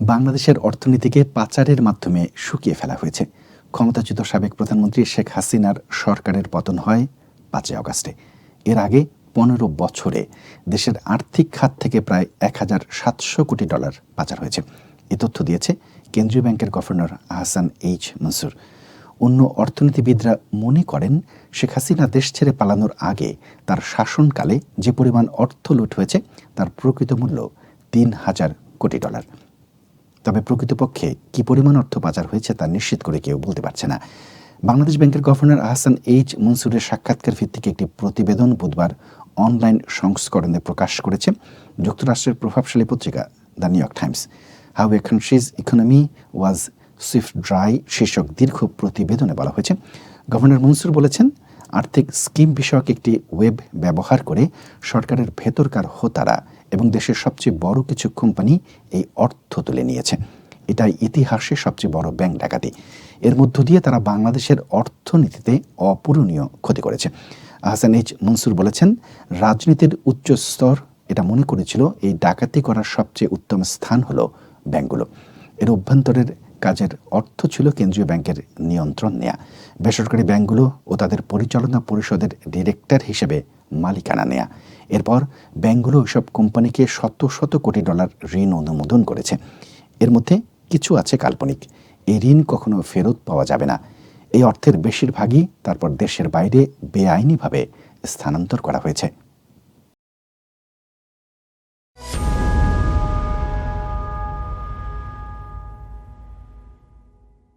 বাংলাদেশের অর্থনীতিকে পাচারের মাধ্যমে শুকিয়ে ফেলা হয়েছে। ক্ষমতাচ্যুত সাবেক প্রধানমন্ত্রী শেখ হাসিনার সরকারের পতন হয় পাঁচই অগাস্টে এর আগে পনেরো বছরে দেশের আর্থিক খাত থেকে প্রায় এক হাজার সাতশো কোটি ডলার পাচার হয়েছে। এ তথ্য দিয়েছে কেন্দ্রীয় ব্যাংকের গভর্নর আহসান এইচ মনসুর। অন্য অর্থনীতিবিদরা মনে করেন, শেখ হাসিনা দেশ ছেড়ে পালানোর আগে তার শাসনকালে যে পরিমাণ অর্থ লুট হয়েছে, তার প্রকৃত মূল্য তিন হাজার কোটি ডলার। তবে প্রকৃতপক্ষে কি পরিমাণ অর্থ পাচার হয়েছে তা নিশ্চিত করে কেউ বলতে পারছে না। বাংলাদেশ ব্যাংকের গভর্নর আহসান এইচ মনসুরের সাক্ষাৎকার ভিত্তিক একটি প্রতিবেদন বুধবার অনলাইন সংস্করণে প্রকাশ করেছে। যুক্তরাষ্ট্রের প্রভাবশালী পত্রিকা the New York Times. How a country's economy was swift dry শীর্ষক দীর্ঘ প্রতিবেদনে বলা হয়েছে। গভর্নর মনসুর বলেছেন আর্থিক স্কিম বিষয়ক একটি ওয়েব ব্যবহার করে সরকারের ভেতরকার হোতারা এবং দেশের সবচেয়ে বড় কিছু কোম্পানি এই অর্থ তুলে নিয়েছে। এটাই ইতিহাসে সবচেয়ে বড় ব্যাংক ডাকাতি। এর মধ্য দিয়ে তারা বাংলাদেশের অর্থনীতিতে অপূরণীয় ক্ষতি করেছে। আহসান এইচ মনসুর বলেছেন, রাজনীতির উচ্চ স্তর এটা মনে করেছিল এই ডাকাতি করার সবচেয়ে উত্তম স্থান হলো ব্যাংকগুলো। এর অভ্যন্তরের কাজের অর্থ ছিল কেন্দ্রীয় ব্যাংকের নিয়ন্ত্রণ নেয়া। বেসরকারি ব্যাংকগুলো ও তাদের পরিচালনা পরিষদের ডিরেক্টর হিসেবে মালিকানা নেয়া। এরপর ব্যাংকগুলো ওইসব কোম্পানিকে শত শত কোটি ডলার ঋণ অনুমোদন করেছে। এর মধ্যে কিছু আছে কাল্পনিক। এই ঋণ কখনো ফেরত পাওয়া যাবে না। এই অর্থের বেশিরভাগই তারপর দেশের বাইরে বেআইনিভাবে স্থানান্তর করা হয়েছে।